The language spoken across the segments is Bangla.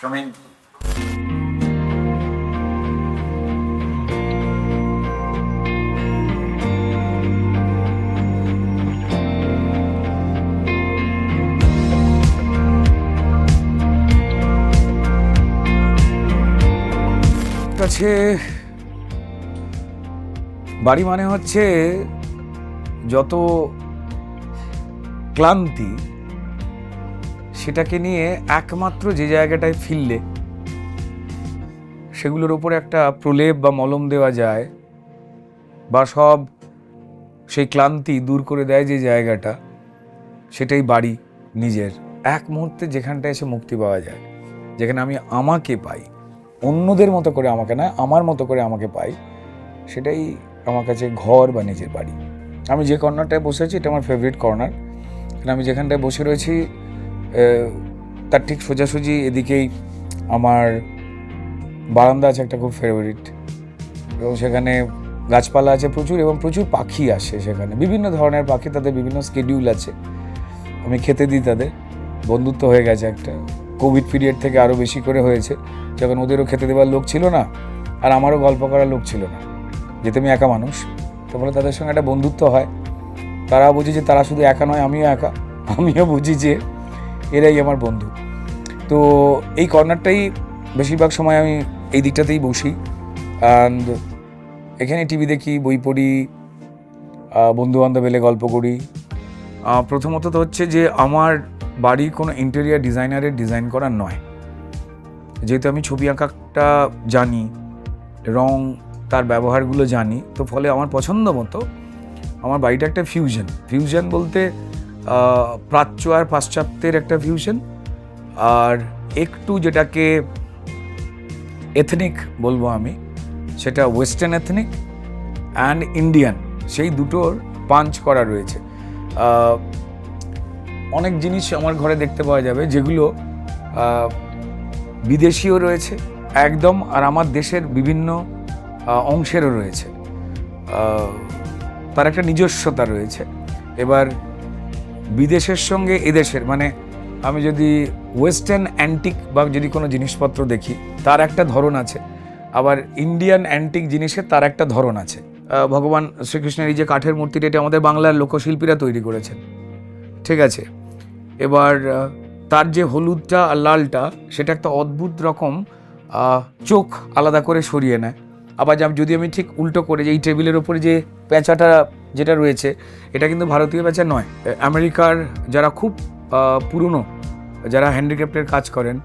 Come in. কাছে বাড়ি মানে হচ্ছে যত ক্লান্তি সেটাকে নিয়ে একমাত্র যে জায়গাটায় ফিরলে সেগুলোর ওপরে একটা প্রলেপ বা মলম দেওয়া যায় বা সব সেই ক্লান্তি দূর করে দেয় যে জায়গাটা, সেটাই বাড়ি নিজের। এক মুহূর্তে যেখানটা এসে মুক্তি পাওয়া যায়, যেখানে আমি আমাকে পাই, অন্যদের মতো করে আমাকে না, আমার মতো করে আমাকে পাই, সেটাই আমার কাছে ঘর বা নিজের বাড়ি। আমি যে কর্নারটায় বসে আছি, এটা আমার ফেভারিট কর্নার আমি যেখানটায় বসে রয়েছি তার ঠিক সোজাসুজি এদিকেই আমার বারান্দা আছে, একটা খুব ফেভারিট এবং সেখানে গাছপালা আছে প্রচুর এবং প্রচুর পাখি আসে সেখানে। বিভিন্ন ধরনের পাখি, তাদের বিভিন্ন স্কেডিউল আছে। আমি খেতে দিই তাদের। বন্ধুত্ব হয়ে গেছে একটা। কোভিড পিরিয়ড থেকে আরও বেশি করে হয়েছে। যখন ওদেরও খেতে দেওয়ার লোক ছিল না, আর আমারও গল্প করার লোক ছিল না। যেহেতু আমি একা মানুষ, তো ফলে তাদের সঙ্গে একটা বন্ধুত্ব হয়। তারা বুঝি যে তারা শুধু একা নয়, আমিও একা। আমিও বুঝি যে এরাই আমার বন্ধু। তো এই কর্নারটাই বেশিরভাগ সময় আমি এই দিকটাতেই বসি। অ্যান্ড এখানে টিভি দেখি, বই পড়ি বন্ধু বান্ধব এলে গল্প করি। প্রথমত তো হচ্ছে যে আমার বাড়ি কোনো ইন্টেরিয়ার ডিজাইনারের ডিজাইন করা নয়। যেহেতু আমি ছবি আঁকাটা জানি, রং, তার ব্যবহারগুলো জানি, তো ফলে আমার পছন্দ মতো আমার বাড়িটা একটা ফিউশন ফিউশন বলতে প্রাচ্য আর পাশ্চাত্যের একটা ফিউশন আর একটু যেটাকে এথনিক বলব আমি, সেটা ওয়েস্টার্ন এথনিক অ্যান্ড ইন্ডিয়ান সেই দুটোর পাঞ্চ করা রয়েছে। অনেক জিনিস আমার ঘরে দেখতে পাওয়া যাবে, যেগুলো বিদেশিও রয়েছে, একদম, আর আমার দেশের বিভিন্ন অংশেরও রয়েছে। তার একটা নিজস্বতা রয়েছে। এবার বিদেশের সঙ্গে এদেশের মানে আমি যদি ওয়েস্টার্ন অ্যান্টিক বা যদি কোনো জিনিসপত্র দেখি, তার একটা ধরন আছে। আবার ইন্ডিয়ান অ্যান্টিক জিনিসের তার একটা ধরন আছে। ভগবান শ্রীকৃষ্ণের এই যে কাঠের মূর্তিটা, এটা আমাদের বাংলার লোকশিল্পীরা তৈরি করেছেন। ঠিক আছে? এবার তার যে হলুদটা আর লালটা, সেটা একটা অদ্ভুত রকম চোখ আলাদা করে সরিয়ে নেয়। আবার যদি আমি ঠিক উল্টো করে যে, এই টেবিলের ওপরে যে পেঁচাটা যেটা রয়েছে, এটা কিন্তু ভারতীয় পেঁচা নয়। আমেরিকার যারা খুব পুরনো, যারা হ্যান্ডিক্রাফ্টের কাজ করেন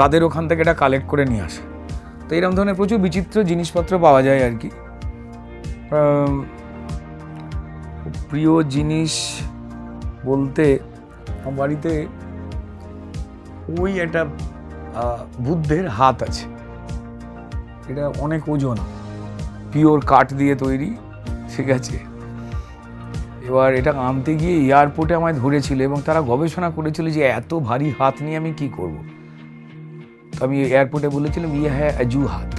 তাদের ওখান থেকে এটা কালেক্ট করে নিয়ে আসে। তো এরকম ধরনের প্রচুর বিচিত্র জিনিসপত্র পাওয়া যায় আর কি। প্রিয় জিনিস বলতে আমার বাড়িতে ওই একটা বুদ্ধের হাত আছে। এটা অনেক ওজন, পিওর কাঠ দিয়ে তৈরি। ঠিক আছে। এবার এটা আনতে গিয়ে এয়ারপোর্টে আমায় ধরেছিল এবং তারা গবেষণা করেছিল যে এত ভারী হাত নিয়ে আমি কি করব। তো আমি এয়ারপোর্টে বলেছিলাম ইয়ে হ্যাঁ অজু হাত।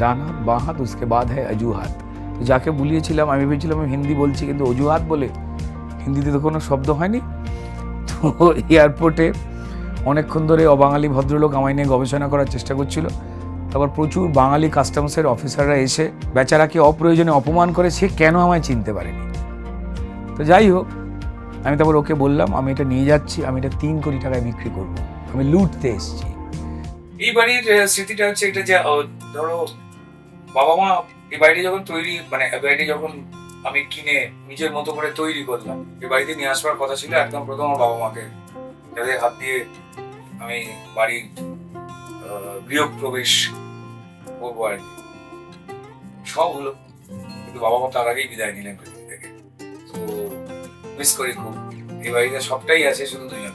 ডান হাত, বাঁ হাত, উসকে বাদ হ্যাঁ অজু হাত। যাকে বলিয়েছিলাম, আমি ভেবেছিলাম আমি হিন্দি বলছি, কিন্তু অজুহাত বলে হিন্দিতে তো কোনো শব্দ হয়নি। তো এয়ারপোর্টে অনেকক্ষণ ধরে অবাঙালি ভদ্রলোক আমায় নিয়ে গবেষণা করার চেষ্টা করছিল। তারপর প্রচুর বাঙালি কাস্টমসের অফিসাররা এসে বেচারাকে অপ্রয়োজনে অপমান করে সে কেন আমায় চিনতে পারেনি? তো যাই হোক আমি তারপর ওকে বললাম আমি এটা নিয়ে যাচ্ছি আমি এটা তিন কোটি টাকায় বিক্রি করব। আমি লুটতে এসেছি। এই বাড়ির স্মৃতিটা হচ্ছে এটা যে ধরো বাবা মা এই বাড়িটি যখন তৈরি মানে বাড়িটি যখন আমি কিনে নিজের মতো করে তৈরি করলাম এই বাড়িতে নিয়ে আসবার কথা ছিল একদম প্রথম আমার বাবা মাকে যাদের হাত দিয়ে আমি বাড়ির আহ, গৃহ প্রবেশ করব আর কি। সব হলো। কিন্তু বাবা মা তার আগেই বিদায় নিলেন পৃথিবী থেকে। তো মিস করি খুব। এই বাড়িতে সবটাই আছে, শুধু দুজন